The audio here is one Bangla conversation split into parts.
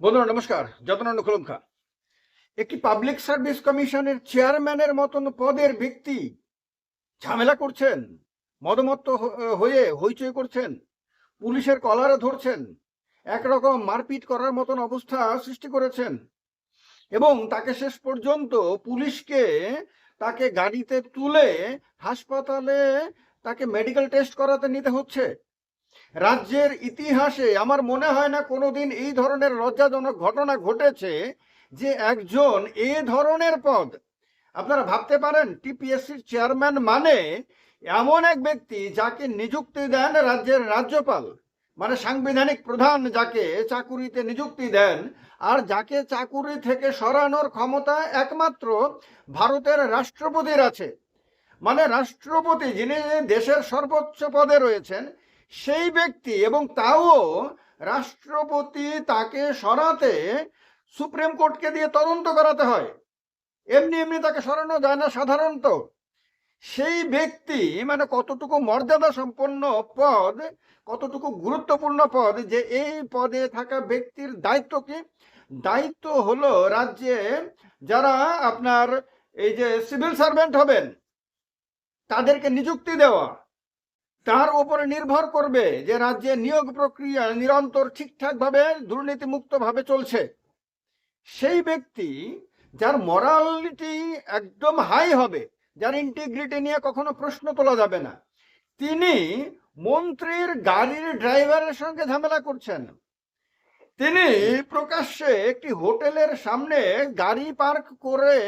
বন্ধুরা, নমস্কার। যতনন্দ খুলুমখা। একটি পাবলিক সার্ভিস কমিশনের চেয়ারম্যানের মতন পদের ব্যক্তি ঝামেলা করছেন, মদমত্ত হয়ে হইচই করছেন, পুলিশের কলারে ধরছেন, একরকম মারপিট করার মতন অবস্থা সৃষ্টি করেছেন এবং তাকে শেষ পর্যন্ত পুলিশকে তাকে গাড়িতে তুলে হাসপাতালে তাকে মেডিকেল টেস্ট করাতে নিতে হচ্ছে। রাজ্যের ইতিহাসে আমার মনে হয় না কোনোদিন এই ধরনের লজ্জাজনক ঘটনা ঘটেছে যে একজন এ ধরনের পদ। আপনারা ভাবতে পারেন টিপিএসসির চেয়ারম্যান মানে এমন এক ব্যক্তি যাকে নিযুক্তি দেন রাজ্যের রাজ্যপাল মানে সাংবিধানিক প্রধান যাকে চাকুরিতে নিযুক্তি দেন, আর যাকে চাকুরি থেকে সরানোর ক্ষমতা একমাত্র ভারতের রাষ্ট্রপতির আছে। মানে রাষ্ট্রপতি যিনি দেশের সর্বোচ্চ পদে রয়েছেন সেই ব্যক্তি এবং তাও রাষ্ট্রপতি তাকে সরাতে সুপ্রিম কোর্টকে দিয়ে তদন্ত করাতে হয়। এমনি এমনি তাকে সরানো যায় না সাধারণত। সেই ব্যক্তি মানে কতটুকু মর্যাদা সম্পন্ন পদ, কতটুকু গুরুত্বপূর্ণ পদ, যে এই পদে থাকা ব্যক্তির দায়িত্ব কি? দায়িত্ব হলো রাজ্যে যারা আপনার এই যে সিভিল সার্ভেন্ট হবেন, তাদেরকে নিযুক্তি দেওয়া। তার উপরে নির্ভর করবে যে রাজ্যে নিয়োগ প্রক্রিয়া নিরন্তর ঠিকঠাকভাবে দুর্নীতিমুক্তভাবে চলছে। সেই ব্যক্তি যার মরালিটি একদম হাই হবে, যার ইন্টিগ্রিটি নিয়ে কখনো প্রশ্ন তোলা যাবে না, তিনি মন্ত্রীর গাড়ির ড্রাইভারের সঙ্গে ঝামেলা করছেন। তিনি প্রকাশ্যে একটি হোটেলের সামনে গাড়ি পার্ক করে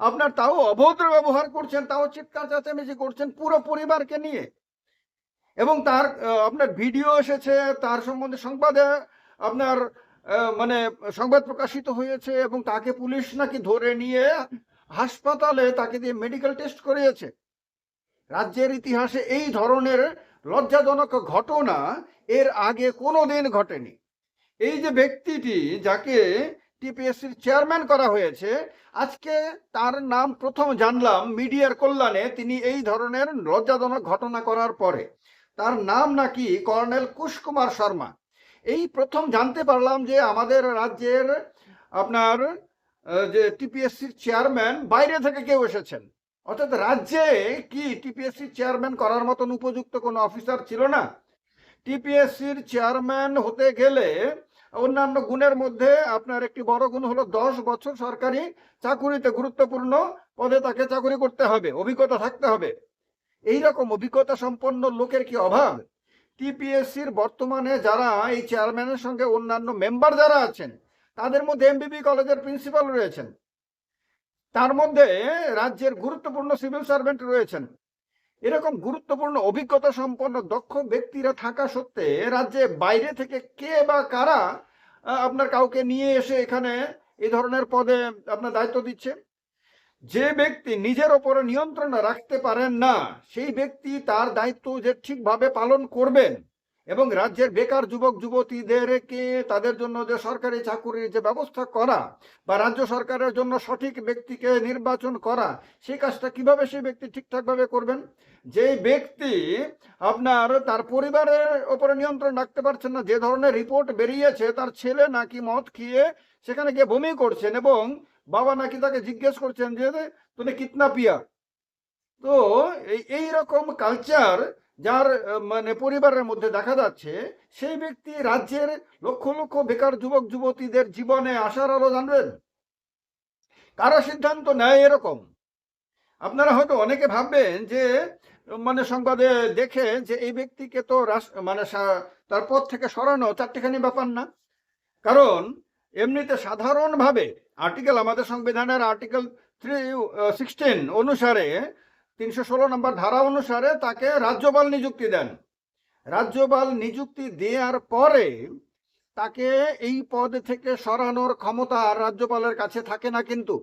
আপনার তাও অভদ্র ব্যবহার করছেন, তাও চিৎকার চেঁচামেচি করছেন পুরো পরিবারকে নিয়ে। এবং তার আপনার ভিডিও এসেছে, তার সম্বন্ধে সংবাদে, আপনার মানে সংবাদ প্রকাশিত হয়েছে এবং তাকে পুলিশ নাকি ধরে নিয়ে হাসপাতালে তাকে দিয়ে মেডিকেল টেস্ট করিয়েছে। রাজ্যের ইতিহাসে এই ধরনের লজ্জাজনক ঘটনা এর আগে কোনো দিন ঘটেনি। এই যে ব্যক্তিটি যাকে টিপিএসসির চেয়ারম্যান করা হয়েছে, আজকে তার নাম প্রথম জানলাম মিডিয়ার কল্যাণে তিনি এই ধরনের লজ্জাজনক ঘটনা করার পরে। তার নাম নাকি কর্নেল কুশকুমার শর্মা। এই প্রথম জানতে পারলাম যে আমাদের রাজ্যের আপনার যে টিপিএসসির চেয়ারম্যান, বাইরে থেকে কেউ এসেছেন। অর্থাৎ রাজ্যে কি টিপিএসসির চেয়ারম্যান করার মতন উপযুক্ত কোনো অফিসার ছিল না? টিপিএসসির চেয়ারম্যান হতে গেলে অন্যান্য গুণের মধ্যে আপনার একটি বড় গুণ হলো দশ বছর সরকারি চাকুরিতে গুরুত্বপূর্ণ পদে তাকে চাকুরি করতে হবে, অভিজ্ঞতা থাকতে হবে। এই রকম অভিজ্ঞতা সম্পন্ন লোকের কি অভাব? টিপিএসসির বর্তমানে যারা এই চেয়ারম্যানের সঙ্গে অন্যান্য মেম্বার যারা আছেন, তাদের মধ্যে এমবিবি কলেজের প্রিন্সিপাল রয়েছেন। তার মধ্যে রাজ্যের গুরুত্বপূর্ণ সিভিল সার্ভেন্ট রয়েছেন। এরকম গুরুত্বপূর্ণ অভিজ্ঞতা সম্পন্ন দক্ষ ব্যক্তিরা থাকা সত্ত্বে রাজ্যে বাইরে থেকে কে বা কারা আপনার কাউকে নিয়ে এসে এখানে এই ধরনের পদে আপনার দায়িত্ব দিচ্ছে যে ব্যক্তি নিজের ওপরে নিয়ন্ত্রণ রাখতে পারেন না, সেই ব্যক্তি তার দায়িত্ব যে ঠিকভাবে পালন করবেন এবং রাজ্যের বেকার যুবক, যুবতীদেরকে তাদের জন্য যে সরকারি চাকুরির যে ব্যবস্থা করা বা রাজ্য সরকারের জন্য সঠিক ব্যক্তিকে নির্বাচন করা, সেই কাজটা কীভাবে সেই ব্যক্তি ঠিকঠাকভাবে করবেন? যে ব্যক্তি আপনার তার পরিবারের ওপরে নিয়ন্ত্রণ রাখতে পারছেন না, যে ধরনের রিপোর্ট বেরিয়েছে, তার ছেলে নাকি মদ খেয়ে সেখানে গিয়ে বমি করছেন এবং বাবা নাকি তাকে জিজ্ঞেস করছেন যে তুমি কিতনা পিয়া? তো এই রকম কালচার যার মানে পরিবারের মধ্যে দেখা যাচ্ছে, সেই ব্যক্তি রাজ্যের লক্ষ লক্ষ বেকার যুবক যুবতীদের জীবনে আসার আলো জানবেন। কারা সিদ্ধান্ত নেয় এরকম? আপনারা হয়তো অনেকে ভাববেন যে মানে সংবাদে দেখে যে এই ব্যক্তিকে তো মানে তার পদ থেকে সরানো চারটিখানি ব্যাপার না। কারণ এমনিতে সাধারণভাবে আর্টিকেল আমাদের সংবিধানের আর্টিকেল থ্রি সিক্সটিন অনুসারে, তিনশো ষোলো নম্বর ধারা অনুসারে তাকে রাজ্যপাল নিযুক্তি দেন। রাজ্যপাল নিযুক্তি দেওয়ার পরে তাকে এই পদ থেকে সরানোর ক্ষমতা রাজ্যপালের কাছে থাকে না কিন্তু।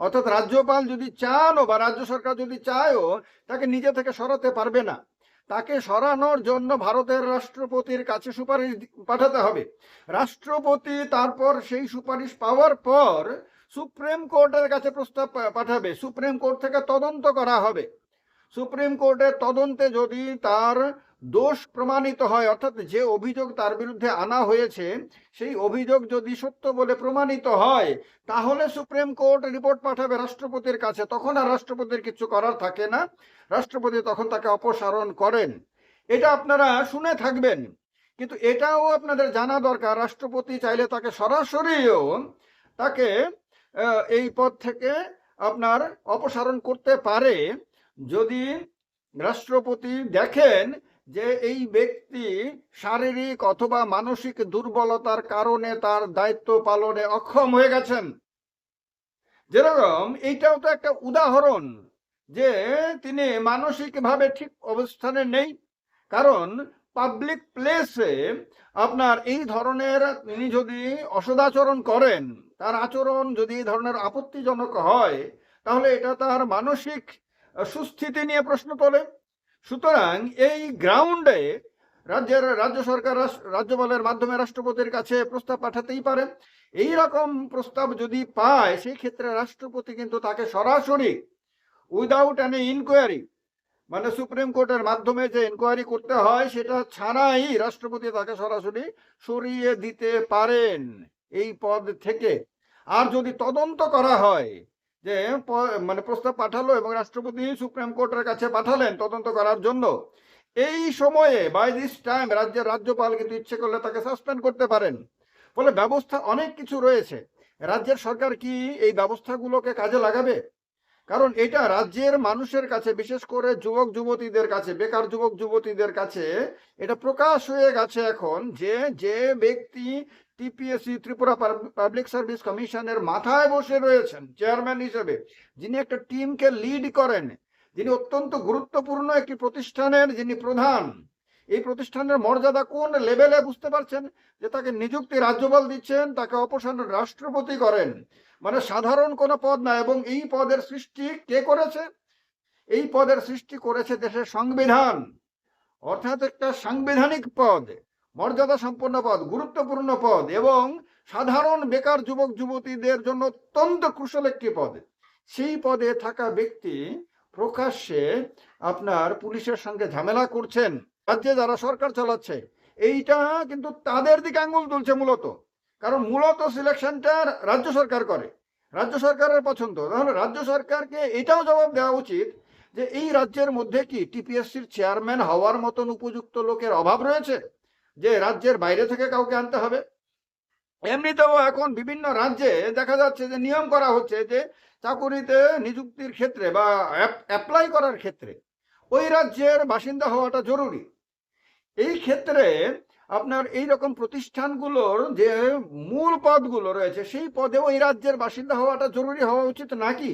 অর্থাৎ রাজ্যপাল যদি চানও বা রাজ্য সরকার যদি চায়ও, তাকে নিজে থেকে সরাতে পারবে না। তাকে সরানোর জন্য ভারতের রাষ্ট্রপতির কাছে সুপারিশ পাঠাতে হবে। রাষ্ট্রপতি তারপর সেই সুপারিশ পাওয়ার পর সুপ্রিম কোর্টের কাছে প্রস্তাব পাঠাবে। সুপ্রিম কোর্ট থেকে তদন্ত করা হবে। সুপ্রিম কোর্টের তদন্তে যদি তার দোষ প্রমাণিত হয়, অর্থাৎ যে অভিযোগ তার বিরুদ্ধে আনা হয়েছে, সেই অভিযোগ যদি সত্য বলে প্রমাণিত হয়, তাহলে সুপ্রিম কোর্ট রিপোর্ট পাঠাবে রাষ্ট্রপতির কাছে। তখন আর রাষ্ট্রপতির কিছু করার থাকে না। রাষ্ট্রপতি তখন তাকে অপসারণ করেন। এটা আপনারা শুনে থাকবেন। কিন্তু এটাও আপনাদের জানা দরকার। রাষ্ট্রপতি চাইলে তাকে সরাসরিও তাকে এই পদ থেকে আপনার অপসারণ করতে পারে। যদি রাষ্ট্রপতি দেখেন যে এই ব্যক্তি শারীরিক অথবা মানসিক দুর্বলতার কারণে তার দায়িত্ব পালনে অক্ষম হয়ে গেছেন। যেরকম এইটাও তো একটা উদাহরণ যে তিনি মানসিকভাবে ঠিক অবস্থানে নেই, কারণ পাবলিক প্লেসে আপনার এই ধরনের তিনি যদি অসদাচরণ করেন, তার আচরণ যদি এই ধরনের আপত্তিজনক হয়, তাহলে এটা তার মানসিক সুস্থিতি নিয়ে প্রশ্ন তোলে। সুতরাং এই গ্রাউন্ডে রাজ্যের রাজ্য সরকার রাজ্যপালের মাধ্যমে রাষ্ট্রপতির কাছে প্রস্তাব পাঠাতেই পারে এই রকম প্রস্তাব যদি পায়, সেই ক্ষেত্রে রাষ্ট্রপতি কিন্তু তাকে সরাসরি উইদাউট এনি ইনকোয়ারি মানে সুপ্রিম কোর্টের মাধ্যমে যে ইনকোয়ারি করতে হয়, সেটা ছাড়াই রাষ্ট্রপতি তাকে সরাসরি সরিয়ে দিতে পারেন। এই পদ থেকে। আর যদি তদন্ত করা হয় যে মানে প্রস্তাব পাঠালো এবং রাষ্ট্রপতি সুপ্রিম কোর্টের কাছে পাঠালেন তদন্ত করার জন্য। এই সময়ে বাই দিস টাইম রাজ্যের রাজ্যপাল কিন্তু ইচ্ছে করলে তাকে সাসপেন্ড করতে পারেন। ফলে ব্যবস্থা অনেক কিছু রয়েছে। রাজ্যের সরকার কি এই ব্যবস্থাগুলোকে কাজে লাগাবে? কারণ এটা রাজ্যের মানুষের কাছে, বিশেষ করে যুবক যুবতীদের কাছে, বেকার যুবক যুবতীদের কাছে, এটা প্রকাশ হয়ে গেছে এখন যে যে ব্যক্তি টিপিএসসি ত্রিপুরা পাবলিক সার্ভিস কমিশনের মাথায় বসে রয়েছেন চেয়ারম্যান হিসেবে। যিনি একটা টিমকে লিড করেন, যিনি অত্যন্ত গুরুত্বপূর্ণ একটি প্রতিষ্ঠানের যিনি প্রধান। এই প্রতিষ্ঠানের মর্যাদা কোন লেভেলে বুঝতে পারছেন? যে তাকে নিযুক্তি রাজ্যপাল দিচ্ছেন, তাকে অপসারণ রাষ্ট্রপতি করেন। মানে সাধারণ কোনো পদ না, এবং এই পদের সৃষ্টি কে করেছে? এই পদের সৃষ্টি করেছে দেশের সংবিধান। অর্থাৎ একটা সাংবিধানিক পদ মর্যাদা সম্পন্ন পদ, গুরুত্বপূর্ণ পদ, এবং সাধারণ বেকার যুবক, যুবতীদের জন্য অত্যন্ত কুশল একটি পদ। সেই পদে থাকা ব্যক্তি প্রকাশ্যে আপনার পুলিশের সঙ্গে ঝামেলা করছেন। রাজ্যে যারা সরকার চালাচ্ছে, এইটা কিন্তু তাদের দিকে আঙ্গুল তুলছে মূলত। কারণ মূলত সিলেকশনটা রাজ্য সরকার করে, রাজ্য সরকারের পছন্দ। তাহলে রাজ্য সরকারকে এটাও জবাব দেওয়া উচিত যে এই রাজ্যের মধ্যে কি টিপিএসসির চেয়ারম্যান হওয়ার মতন উপযুক্ত লোকের অভাব রয়েছে? যে রাজ্যের বাইরে থেকে কাউকে আনতে হবে? এমনিতেও এখন বিভিন্ন রাজ্যে দেখা যাচ্ছে যে নিয়ম করা হচ্ছে যে চাকুরিতে নিযুক্তির ক্ষেত্রে বা অ্যাপ্লাই করার ক্ষেত্রে ওই রাজ্যের বাসিন্দা হওয়াটা জরুরি। এই ক্ষেত্রে আপনার এই রকম প্রতিষ্ঠানগুলোর যে মূল পদগুলো রয়েছে, সেই পদেও এই রাজ্যের বাসিন্দা হওয়াটা জরুরি হওয়া উচিত নাকি?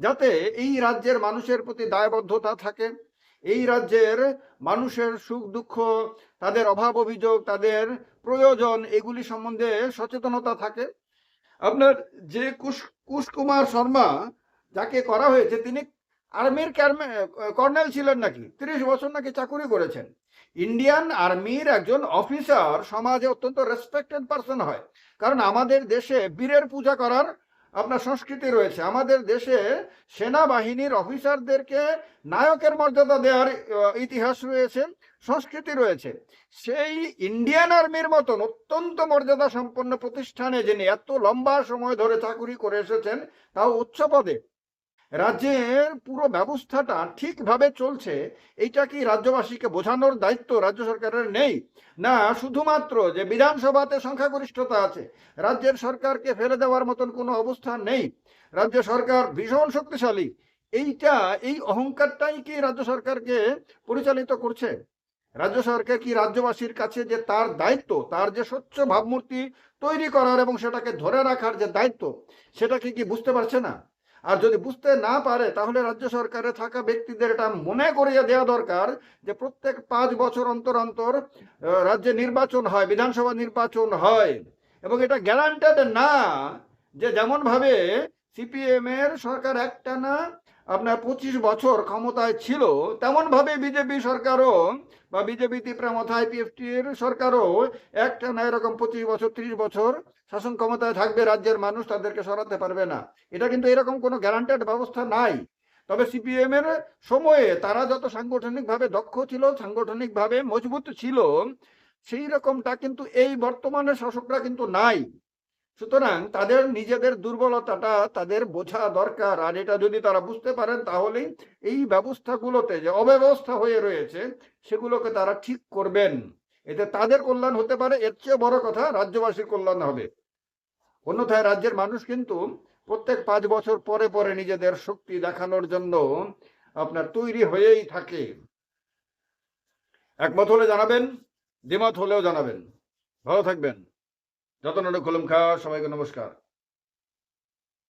যাতে এই রাজ্যের মানুষের প্রতি দায়বদ্ধতা থাকে, এই রাজ্যের মানুষের সুখ দুঃখ, তাদের অভাব অভিযোগ, তাদের প্রয়োজন, এগুলি সম্বন্ধে সচেতনতা থাকে। আপনার যে কুশ, কুশকুমার শর্মা যাকে করা হয়েছে, তিনি আর্মির কর্নেল ছিলেন নাকি? তিরিশ বছর নাকি চাকুরি করেছেন। ইন্ডিয়ান আর্মির একজন অফিসার সমাজে অত্যন্ত রেসপেক্টেড পারসন হয়। কারণ আমাদের দেশে বীরের পূজা করার আপনার সংস্কৃতি রয়েছে। আমাদের দেশে সেনাবাহিনীর অফিসারদেরকে নায়কের মর্যাদা দেওয়ার ইতিহাস রয়েছে, সংস্কৃতি রয়েছে। সেই ইন্ডিয়ান আর্মির মতন অত্যন্ত মর্যাদা সম্পন্ন প্রতিষ্ঠানে যিনি এত লম্বা সময় ধরে চাকুরি করে এসেছেন, তাও উচ্চ পদে। রাজ্যের পুরো ব্যবস্থাটা ঠিকভাবে চলছে, এইটা কি রাজ্যবাসীকে বোঝানোর দায়িত্ব রাজ্য সরকারের নেই? না, শুধুমাত্র যে বিধানসভাতে সংখ্যাগরিষ্ঠতা আছে, রাজ্যের সরকারকে ফেলে দেওয়ার মতন কোনো অবস্থা নেই। রাজ্য সরকার ভীষণ শক্তিশালী, এইটা, এই অহংকারটাই কি রাজ্য সরকারকে পরিচালিত করছে? রাজ্য সরকার কি রাজ্যবাসীর কাছে যে তার দায়িত্ব, তার যে স্বচ্ছ ভাবমূর্তি তৈরি করার এবং সেটাকে ধরে রাখার যে দায়িত্ব সেটাকে কি বুঝতে পারছে না? আর যদি বুঝতে না পারে, তাহলে রাজ্য সরকারে থাকা ব্যক্তিদের এটা মনে করিয়ে দেওয়া দরকার যে প্রত্যেক পাঁচ বছর অন্তর অন্তর রাজ্যে নির্বাচন হয়, বিধানসভা নির্বাচন হয়। এবং এটা গ্যারান্টেড না যে যেমনভাবে সিপিএম এর সরকার একটানা আপনার পঁচিশ বছর ক্ষমতায় ছিল তেমন ভাবে বিজেপি সরকারও বা বিজেপি তীব্রামথা আইপিএফটির সরকারও একটা না এরকম পঁচিশ বছর, ত্রিশ বছর শাসন ক্ষমতায় থাকবে, রাজ্যের মানুষ তাদেরকে সরাতে পারবে না। এটা কিন্তু এরকম কোনো গ্যারান্টেড ব্যবস্থা নাই। তবে সিপিএম এর সময়ে তারা যত সাংগঠনিকভাবে দক্ষ ছিল, সাংগঠনিকভাবে মজবুত ছিল সেই রকমটা কিন্তু এই বর্তমানে শাসকরা কিন্তু নাই। সুতরাং তাদের নিজেদের দুর্বলতাটা তাদের বোঝা দরকার। আর এটা যদি তারা বুঝতে পারেন তাহলেই এই ব্যবস্থাগুলোতে যে অব্যবস্থা হয়ে রয়েছে, সেগুলোকে তারা ঠিক করবেন। এতে তাদের কল্যাণ হতে পারে, এর চেয়ে বড় কথা রাজ্যবাসীর কল্যাণ হবে। অন্যথায় রাজ্যের মানুষ কিন্তু প্রত্যেক পাঁচ বছর পরে পরে নিজেদের শক্তি দেখানোর জন্য আপনার তৈরি হয়েই থাকে। একমত হলে জানাবেন, দ্বিমত হলেও জানাবেন। ভালো থাকবেন। যতন কলম খা সবাইকে নমস্কার।